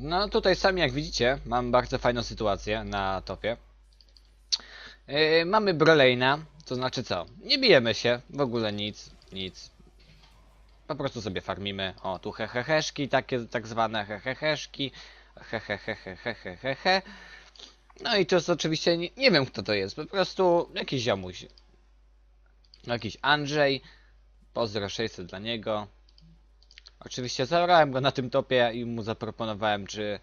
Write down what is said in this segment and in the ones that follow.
No tutaj sami jak widzicie, mam bardzo fajną sytuację na topie. Yy, mamy Brolejna, to znaczy co? Nie bijemy się, w ogóle nic, nic. Po prostu sobie farmimy. O, tu heheheszki, takie tak zwane heheheszki. Hehehehehehehe. No i to jest oczywiście, nie, nie wiem kto to jest, po prostu jakiś ziomuś. Jakiś Andrzej. Pozdro 600 dla niego. Oczywiście zabrałem go na tym topie i mu zaproponowałem, czy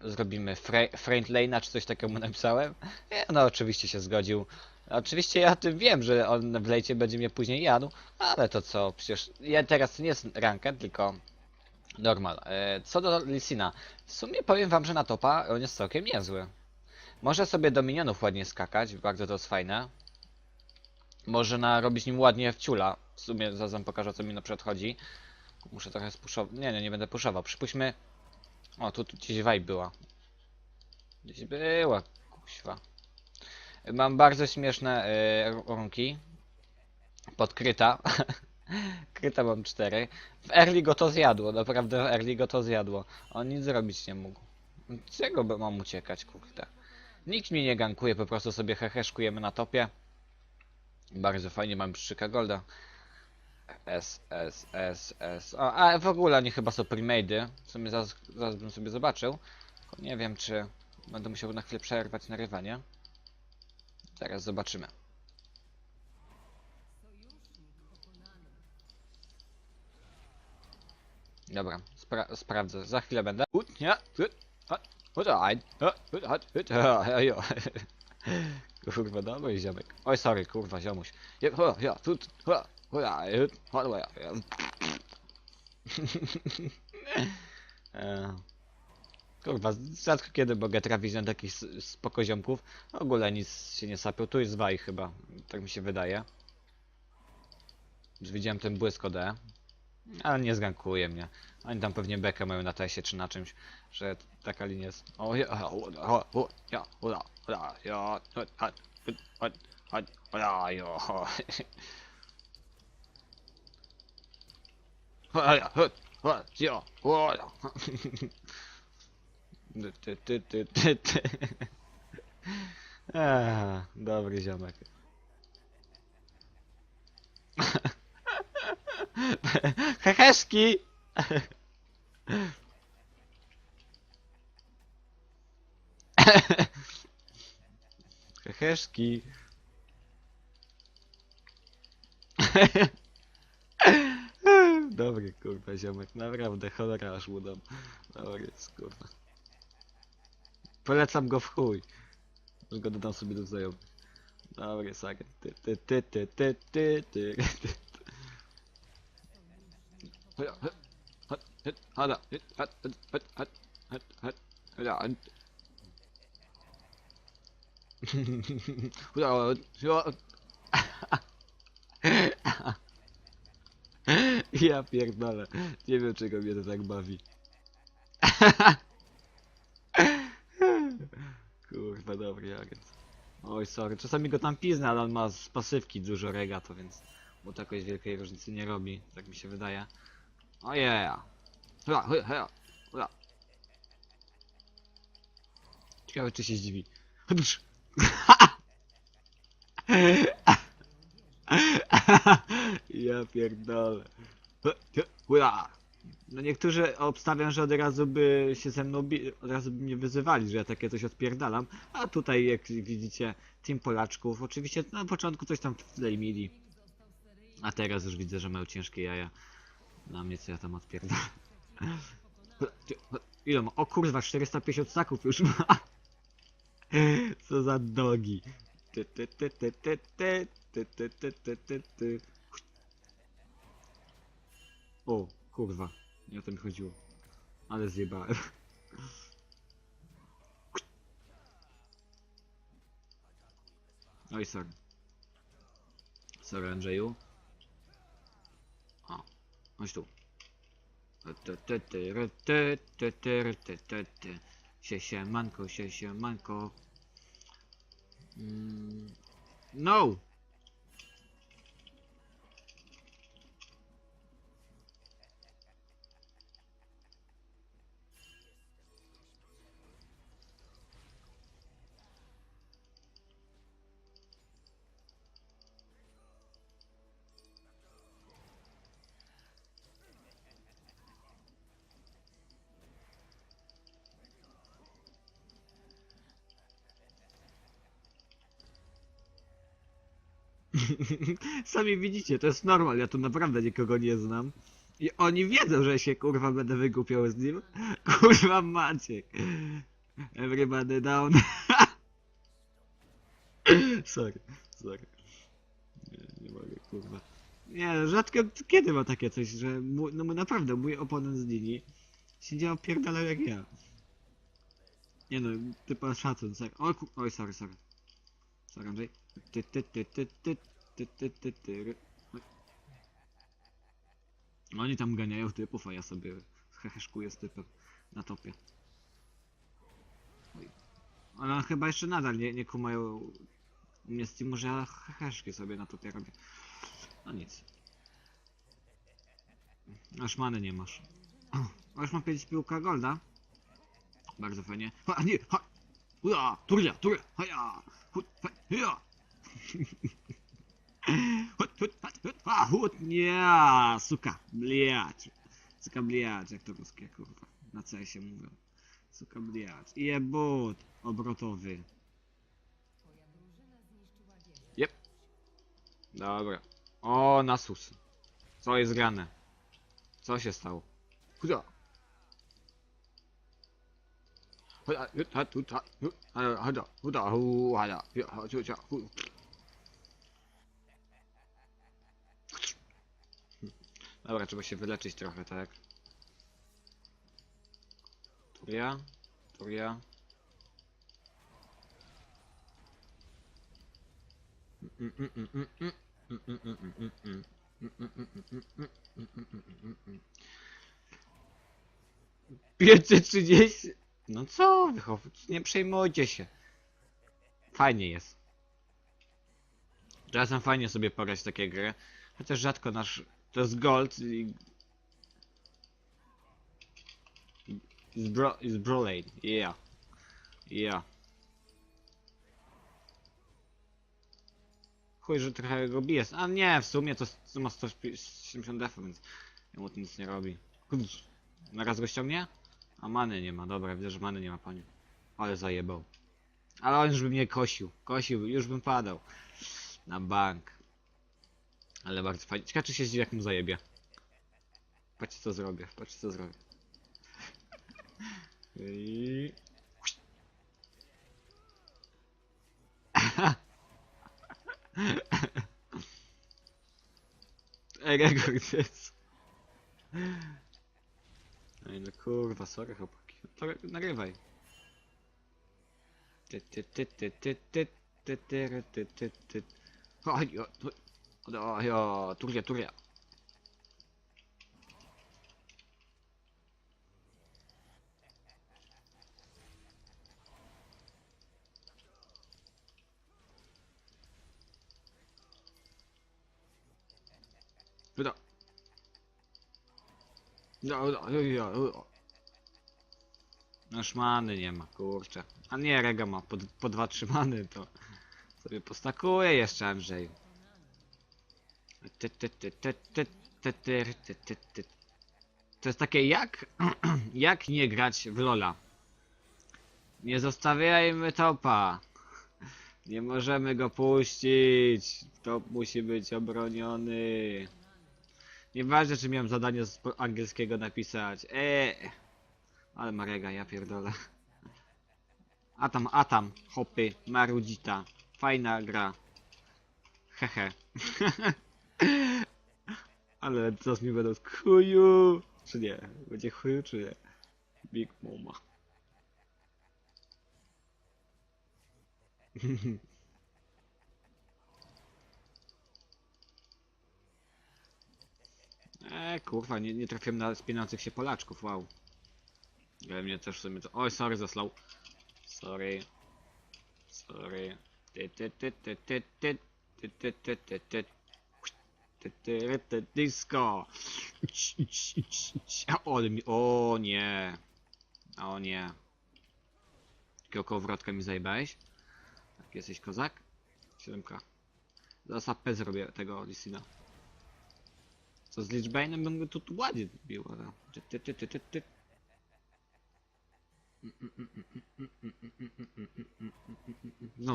zrobimy Friend Lane'a, czy coś takiego mu napisałem. Nie, no oczywiście się zgodził. Oczywiście ja tym wiem, że on w lejcie będzie mnie później jadł, ale to co, przecież ja teraz nie jest ranket, tylko normal. E, Co do Lisina, w sumie powiem wam, że na topa on jest całkiem niezły. Może sobie do minionów ładnie skakać, bardzo to jest fajne. Może narobić nim ładnie wciula. W sumie zaraz wam pokażę co mi na przykład chodzi. Muszę trochę spuszować. Nie, nie, nie będę puszował. Przypuśćmy. O, tu, tu gdzieś vibe była. Gdzieś była, kuźwa. Mam bardzo śmieszne y, rąki. Podkryta. Kryta mam cztery. W early go to zjadło, naprawdę w early go to zjadło. On nic zrobić nie mógł. Czego mam uciekać, kurde. Nikt mnie nie gankuje, po prostu sobie heheszkujemy na topie. Bardzo fajnie, mam pszczyka golda. S, S, S, S. O, a w ogóle oni chyba są premade'y. W sumie zaraz, zaraz bym sobie zobaczył. Nie wiem, czy będę musiał na chwilę przerwać narywanie. Zaraz zobaczymy. Dobra, spra sprawdzę. Za chwilę będę. Kurwa, dobry ziomek. Oj, sorry, kurwa, ziomuś. Je, ha, ja, tut, ha, ha, ja, ut, ha, ha, ja. E, Kurwa, rzadko kiedy mogę trafić na takich s- spoko ziomków. W ogóle nic się nie sapią. Tu jest Waj chyba, tak mi się wydaje. Już widziałem ten błysk od E. Ale nie zgankuje mnie. Oni tam pewnie bekę mają na tesie czy na czymś, że taka linia jest. O, ja, ja, ula, ula, ja, Ty, ty, ty, dobry ziomek. Heheszki! Heheszki. Dobry kurwa ziomek, naprawdę cholera aż mu dam. Dobry jest kurwa. Polecam go w chuj. Już go dodam sobie do znajomych. Dobry saga. Ty, ty, ty, ty, ty, ty, ty, ty. Ja pierdolę. Nie wiem czego mnie to tak bawi. Kurwa, dobry agent. Oj, sorry. Czasami go tam piznę, ale on ma z pasywki dużo regato, więc mu to jakoś wielkiej różnicy nie robi, tak mi się wydaje. O yeah. Hula, hula, hula, hula. Ciekawe czy się zdziwi. Ja pierdolę. Hula. No niektórzy obstawiam, że od razu by się ze mną od razu by mnie wyzywali, że ja takie coś odpierdalam. A tutaj jak widzicie Team Polaczków, oczywiście na początku coś tam flamili. A teraz już widzę, że mają ciężkie jaja. Na mnie co ja tam odpierdalam. Ile ma? O kurwa, 450 staków już ma. Co za dogi. Ty, ty, ty, ty, ty, ty, ty, ty, ty, ty, ty. O, kurwa. Nie o to mi chodziło. Ale zjebałem. Oj, sorry. Sorry, Andrzeju. O, chodź tu. Ty, ty, ty, ry, ty, Sami widzicie, to jest normal, ja tu naprawdę nikogo nie znam. I oni wiedzą, że się kurwa będę wygłupiał z nim. Kurwa Maciek. Everybody down. sorry, sorry. Nie, nie mogę, kurwa. Nie, rzadko kiedy ma takie coś, że mój, no naprawdę mój oponent z linii siedział pierdalał jak ja. Nie no, typa szacun, sorry. Ku... Oj, sorry, sorry. Sorry, Andrzej. Ty, ty, ty, ty, ty, ty, ty, ty, ty. Oni tam ganiają typów, a ja sobie heheszkuję z typem na topie. Ale chyba jeszcze nadal nie, nie kumają mnie z tym, że ja heheszki sobie na topie robię. No nic. Aż many nie masz. Już mam 5 piłka golda. Bardzo fajnie. Ha, nie, ha! Ua, turia, turia, haja! Hut, ha, ja! Suka, bliać. Suka, bliać, jak to ruskie, kurwa. Na co się mówią. Suka, bliać. Jebut obrotowy. Jep. Dobra. O, nasus. Co jest grane? Co się stało? Huda. Huda, huda, huda, huda, huda, huda, huda, huda, huda. Dobra, trzeba się wyleczyć trochę, tak? Turia, Turia. Mm. 530. No co, wychowujcie, nie przejmujcie się. Fajnie jest. Czasem fajnie sobie pograć w takie gry. Chociaż rzadko nasz. To jest gold i. Is bro. Is brolade. Yeah. Yeah. Chuj, że trochę go bije. A nie, w sumie to, ma 170 defa, więc jemu to nic nie robi. Na raz go ściągnie? A many nie ma, dobra, widzę, że many nie ma pani. Ale zajebał. Ale on już by mnie kosił, kosił, już bym padał. Na bank. Ale bardzo fajnie. Ciekawe czy się zdziwi jak mu zajebie. Patrzcie co zrobię, patrzcie co zrobię. I... Ej, gdzie jest? Ej, no kurwa, sorry chłopaki. To nagrywaj. Ty, ty, ty, ty, ty, ty, ty, ty, ty, ty, ty. O, tu- Oj, o, turia, turia. Wyda. No, no, no, no, no. No szmany nie ma, kurczę. A nie, Rega ma po, po dwa trzymany, to sobie postakuje jeszcze Andrzej. To jest takie jak, jak nie grać w Lola. Nie zostawiajmy topa. Nie możemy go puścić. Top musi być obroniony. Nieważne, czy miałem zadanie z angielskiego napisać. Eee. Ale Marega, ja pierdolę. Atam, atam, hopy, marudzita. Fajna gra. Hehe. Ale co z mi będą chuju? Czy nie? Będzie chuju, czy nie? Big Mama. Eee, kurwa, nie, nie trafiłem na spinających się Polaczków, wow. Ale mnie też w sumie. Oj, sorry, zaslał. Sorry. Sorry. Ty, ty, ty, ty, ty, ty, ty, ty, ty, ty, ty. Ty, Disco. O, mi... O nie. O nie. Jakiego kołowrotka mi zajebałeś? Tak, jesteś kozak? 7k. Zaraz AP zrobię tego Lisina. Co z Lichbane'em bym go tu, tu ładnie bił, ale... Ty, ty, ty,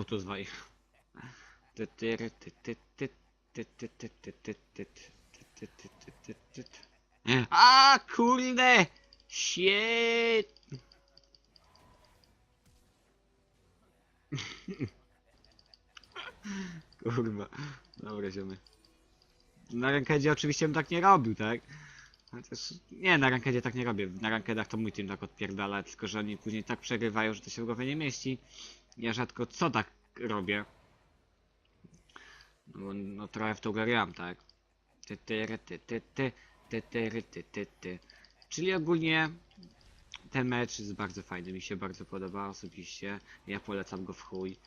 to zwaj. Ty, ty, ty, ty, ty, ty, ty, ty, ty, ty, ty, ty, ty, ty. A kurde! Shit! Kurwa. Dobra, ziomy. Na rankedzie oczywiście bym tak nie robił, tak? Chociaż nie, na rankedzie tak nie robię. Na rankedach to mój team tak odpierdala, tylko że oni później tak przegrywają, że to się w głowie nie mieści. Ja rzadko co tak robię. No, no trochę w grę gram, tak? Ty, ty, ty, ty, ty, ty, ty, ty, ty, ty. Czyli ogólnie ten mecz jest bardzo fajny, mi się bardzo podoba osobiście. Ja polecam go w chuj.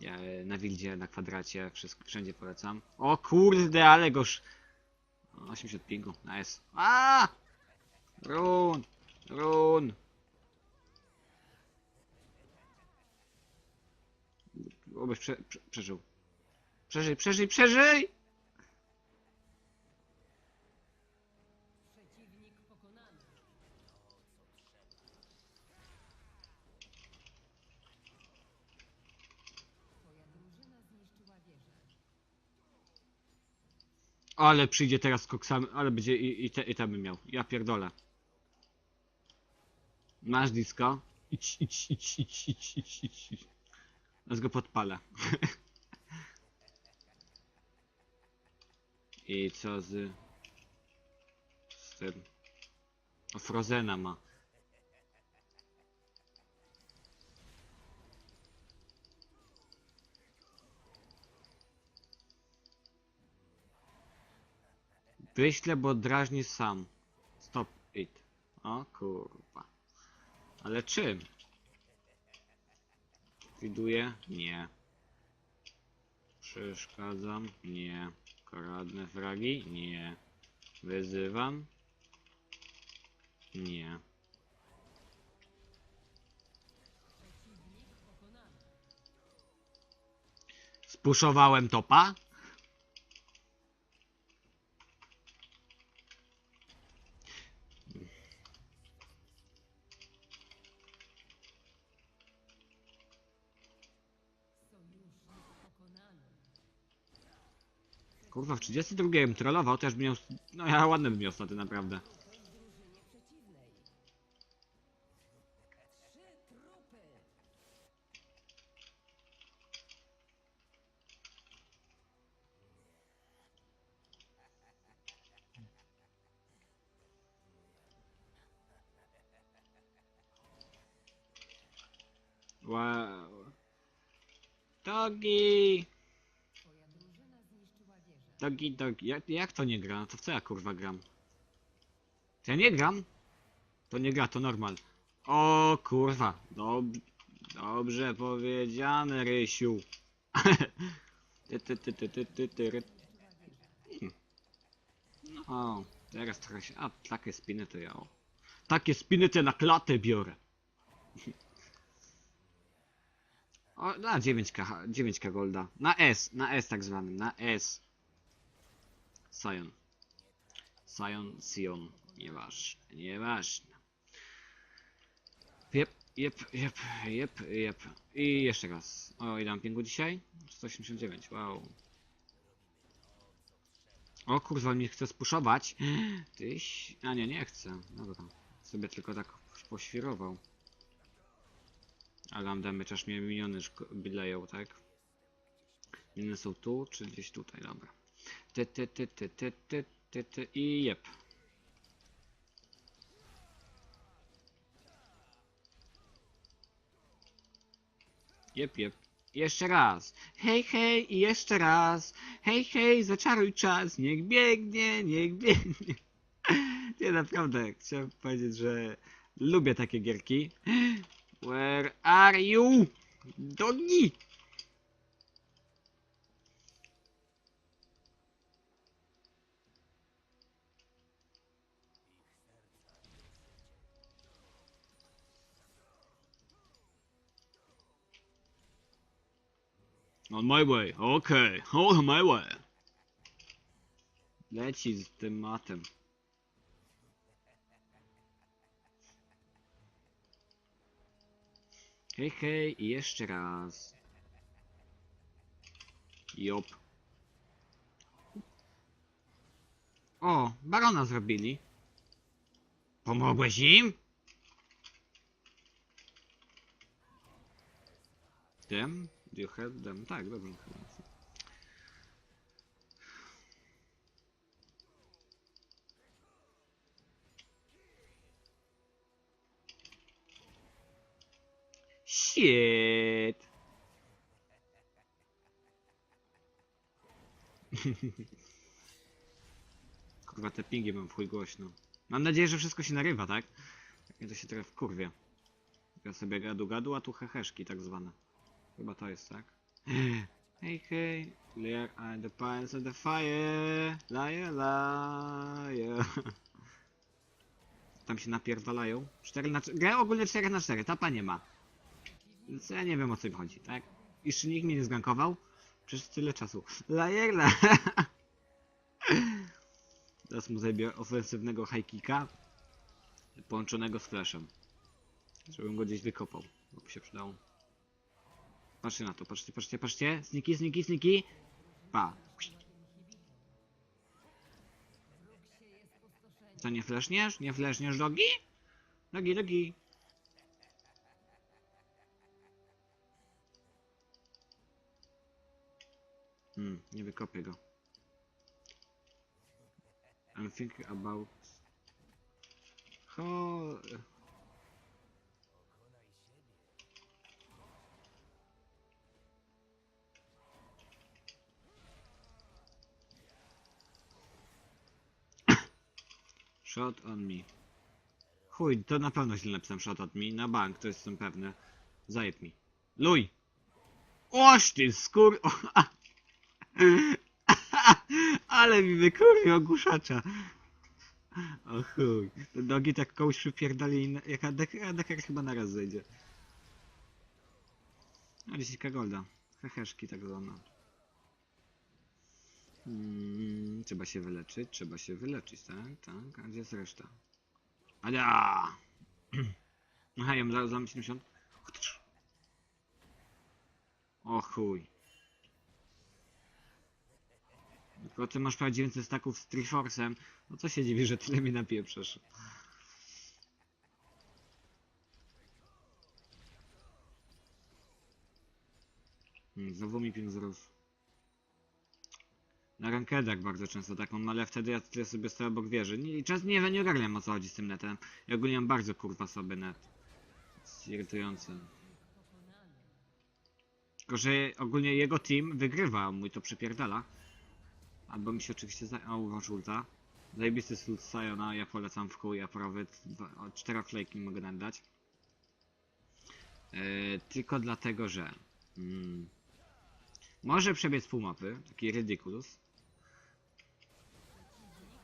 Ja, na wildzie, na kwadracie, wszędzie polecam. O kurde, ale goż... 80 pingu, nice. A! Run! Run! Obyś prze, prze, przeżył. Przeżyj, przeżyj, przeżyj! Ale przyjdzie teraz z koksami, ale będzie i, i, te, i miał. Ja pierdolę. Masz disco? Idź, idź, idź, idź, idź, idź. idź. Teraz go podpalę. I co z... Z tym... O, Frozena ma. Wyślę, bo drażni sam. Stop it. O kurwa. Ale czym? Widuję? Nie. Przeszkadzam? Nie. Koradne fragi? Nie. Wyzywam? Nie. Spuszowałem topa? Kurwa, w 32 bym trollował, też miał... No ja ładne bym miał staty, naprawdę. Wow. Dogi! Dogi, dogi. Jak, jak to nie gra? No To w co ja kurwa gram? To ja nie gram? To nie gra, to normal. O kurwa. Dob dobrze powiedziane, Rysiu. ty, ty, ty, ty, ty, ty, ty, wieżę. No, teraz trochę się... A, takie spiny to ja o. Takie spiny to na klatę biorę. O, na 9k, 9k golda. Na S, na S tak zwanym, na S. Sion. Sion, Sion. Nieważne, nieważne. Jep, jep, jep, jep, jep. I jeszcze raz. O, ile mam dzisiaj? 189, wow. O kurwa, mnie chce spuszować. Tyś... A nie, nie chcę. Dobra. Sobie tylko tak poświrował. Ale mam damage, aż mnie miniony bileją, tak? Miniony są tu, czy gdzieś tutaj, dobra. Ty, ty, ty, ty, ty, ty, ty, ty i jep. Jep, jep. Jeszcze raz. Hej, hej i jeszcze raz. Hej, hej, zaczaruj czas. Niech biegnie, niech biegnie. Nie, naprawdę. Chciałem powiedzieć, że lubię takie gierki. Where are you? Dogi! On my way, okej, okay. on my way. Leci z tym matem. Hej, hej, i jeszcze raz. Jop. O, barona zrobili. Pomogłeś im? Them? Have them? Tak, dobrze. Shit. Kurwa, te pingi mam w chuj głośno. Mam nadzieję, że wszystko się narywa, tak? Nie to się trochę wkurwie. Ja sobie gadu gadu, a tu heheszki tak zwane. Chyba to jest, tak? Hey, hey, clear are the pines of the fire, liar, liar. Tam się napierdalają. 4 na 4. Grę ogólnie 4 na 4, tapa nie ma. Więc ja nie wiem o co im chodzi, tak? Jeszcze nikt mnie nie zgankował. Przez tyle czasu. Liar, liar. Teraz mu zajmie ofensywnego high połączonego z flashem. Żebym go gdzieś wykopał, bo by się przydało. Patrzcie na to, patrzcie, patrzcie, patrzcie. Sniki, sniki, sniki. Pa. Co, nie fleszniesz? Nie fleszniesz, dogi? Dogi, dogi. Hmm, nie wykopię go. I'm thinking about... Ho... Shot on me. Chuj, to na pewno źle napisałem shot on me. Na bank, to jestem pewny. Zajeb mi. Luj! Oż ty skur... Ale mi wykurwił ogłuszacza. O chuj. Te nogi tak komuś przypierdali i na- jak Adek- Adeker chyba naraz zejdzie. A 10 golda. Heheszki tak zwane. Mm, trzeba się wyleczyć, trzeba się wyleczyć, tak? Tak, a gdzie jest reszta? Ada! Aha, ja mam za, za 70. O chuj. Tylko ty masz prawie 900 staków z Triforce'em. No co się dziwi, że tyle mi napieprzasz. Hmm, znowu mi ping wzrósł. Na rankedach bardzo często taką, no ale wtedy ja sobie stoję obok wieży. I czas nie, nie ogarniam o co chodzi z tym netem. Ja ogólnie mam bardzo kurwa sobie net. Jest irytujące. Tylko, że ogólnie jego team wygrywa, mój to przypierdala. Albo mi się oczywiście za... O, uważ ulta. Zajebisty slut ja polecam w chuj, a prawie dwa- o, cztery flake mogę nadać. Eee, tylko dlatego, że... Mm, może przebiec pół mapy, taki ridiculous.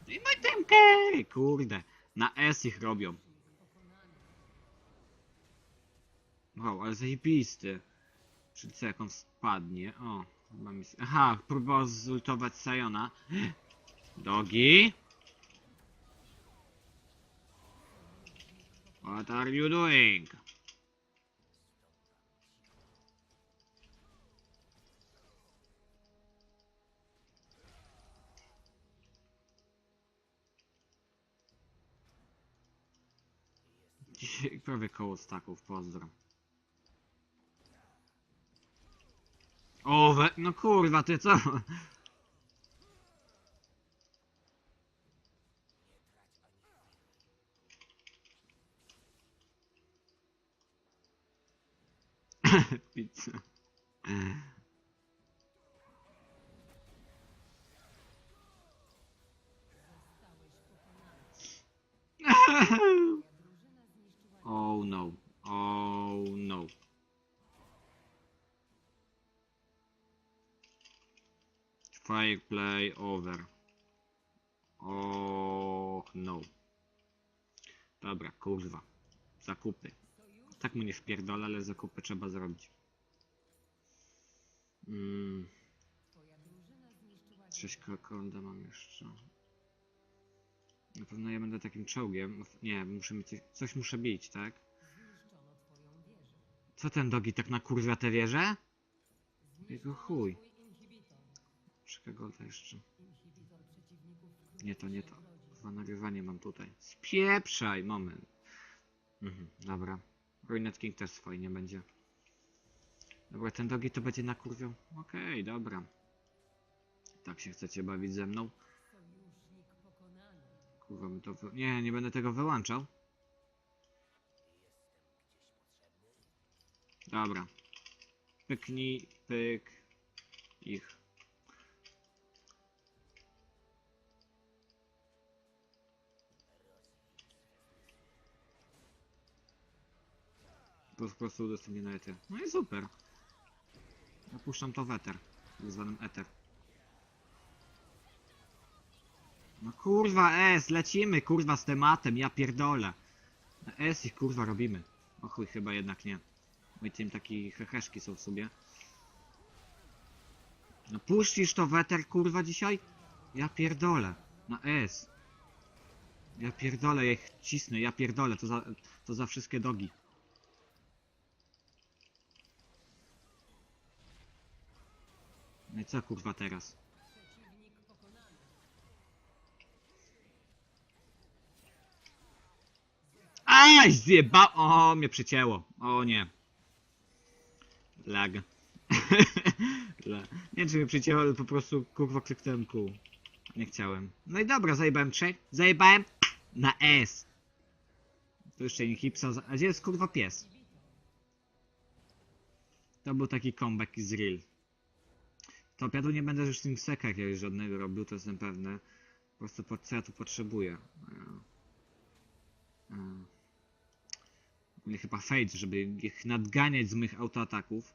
I carry, kurde. Na S ich robią. Wow, ale zajebisty. Czyli co, jak on spadnie? O, chyba mi... Aha, próbował zultować Sayona. Dogi? What are you doing? Dzisiaj prawie koło staków, pozdro. O, we... no kurwa, ty co? Pizza. Fire play over. Oh no. Dobra, kurwa. Zakupy. Tak mu nie wpierdolę, ale zakupy trzeba zrobić. Mm, Twoja drużyna zniszczyła 6 konda mam jeszcze. Na pewno ja będę takim czołgiem. Nie, muszę mieć... Coś muszę bić, tak? Co ten dogi tak na kurwa te wieże? Jego chuj. Czego to jeszcze? Nie to, nie to. Chyba nagrywanie mam tutaj. Spieprzaj, moment. Mhm, dobra. Ruinet King też swój nie będzie. Dobra, ten dogi to będzie nakurwiał? Okej, dobra. Tak się chcecie bawić ze mną? Kurwa, my to wy... Nie, nie będę tego wyłączał. Dobra. Pyknij, pyk. Ich. Po prostu udostępnię na eter. No i super. Opuszczam to w eter. Tak zwanym eter. No kurwa S, lecimy kurwa z tematem, ja pierdolę. Na S ich kurwa robimy. O chuj, chyba jednak nie. Mój tym taki heheszki są w sobie. No puścisz to weter kurwa dzisiaj? Ja pierdolę. Na S. Ja pierdolę, ja ich cisnę, ja pierdolę, to za, to za wszystkie dogi. No i co kurwa teraz? Aj, zjeba... O, mnie przycięło. O nie. Lag. La- nie wiem, czy mnie przycięło, ale po prostu kurwa kliknąłem kół. Nie chciałem. No i dobra, zajebałem trzech. Zajebałem na S. To jeszcze nie hipsa. A gdzie jest kurwa pies? To był taki comeback z real. To tu nie będę już tym seka jakiegoś żadnego robił, to jestem pewny. Po prostu po, co ja tu potrzebuję. E, e. Ogólnie chyba fade, żeby ich nadganiać z moich autoataków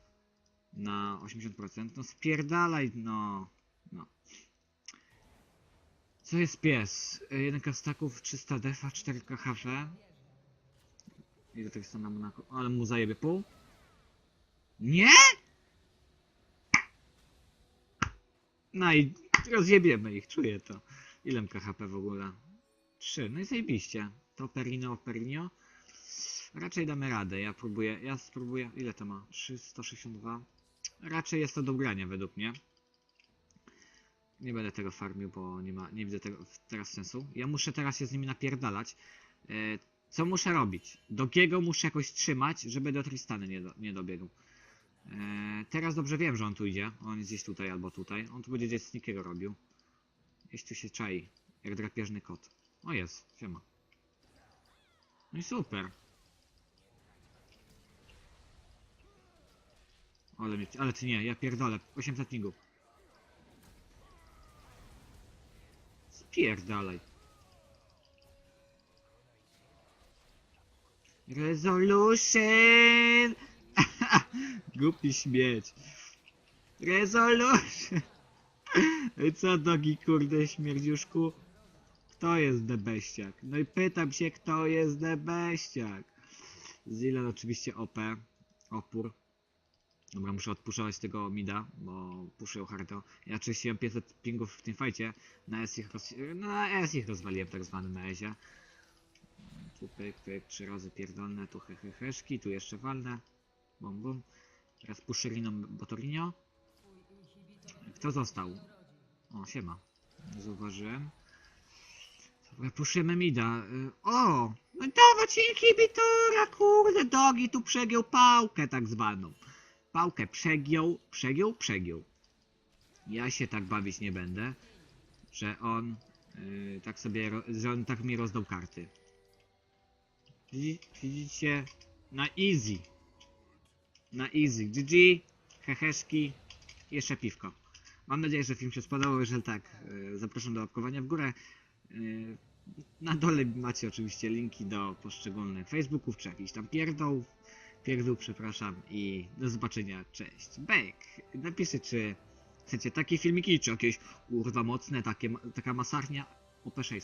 na 80%. No spierdalaj, no. no. Co jest pies? Y, Jeden staków 300 defa, 4 KHF. Ile to jest na Monaco? Ale mu zajebie pół? Nie? No i rozjebiemy ich, czuję to. Ile KHP w ogóle? 3, no i zajebiście. To Perino, Perinio. Raczej damy radę, ja próbuję, ja spróbuję, ile to ma? 362? Raczej jest to do grania według mnie. Nie będę tego farmił, bo nie ma, nie widzę tego teraz sensu. Ja muszę teraz się z nimi napierdalać. E, co muszę robić? Dogiego muszę jakoś trzymać, żeby do Tristany nie, do, nie dobiegł. E, teraz dobrze wiem, że on tu idzie. On jest gdzieś tutaj albo tutaj. On tu będzie gdzieś robił. Gdzieś tu się czai. Jak drapieżny kot. O jest, siema. No i super. Ale, mnie, ale ty nie, ja pierdolę. 800 pingów. Spierdalaj. Resolution! Głupi śmieć. Resolution! I co dogi kurde śmierdziuszku? Kto jest debeściak? No i pytam się, kto jest debeściak? Zilan oczywiście OP. Opór. Dobra, muszę odpuszczać tego mida, bo puszują hardo. Ja czyściłem 500 pingów w tym fajcie. Na S ich, roz... na S ich rozwaliłem tak zwanym na Ezie. Tu pyk, pyk, trzy razy pierdolne, tu heheheszki, tu jeszcze walne. Bum, bum. Teraz puszę Rino Botorinio. Kto został? O, siema. Zauważyłem. Dobra, puszymy mida. Y, O! No dawać inhibitora, kurde, dogi tu przegiął pałkę tak zwaną. Pałkę przegiął, przegiął, przegiął. Ja się tak bawić nie będę, że on y, tak sobie, że on tak mi rozdał karty. Widzi- Widzicie? Na easy. Na easy. GG, heheszki, jeszcze piwko. Mam nadzieję, że film się spodobał. Jeżeli tak, y, zapraszam do łapkowania w górę. Y, Na dole macie oczywiście linki do poszczególnych Facebooków czy jakichś tam pierdół. Pierdół, przepraszam. I do zobaczenia. Cześć. Bek. Napiszcie, czy chcecie takie filmiki, czy jakieś kurwa mocne, takie, taka masarnia. OP6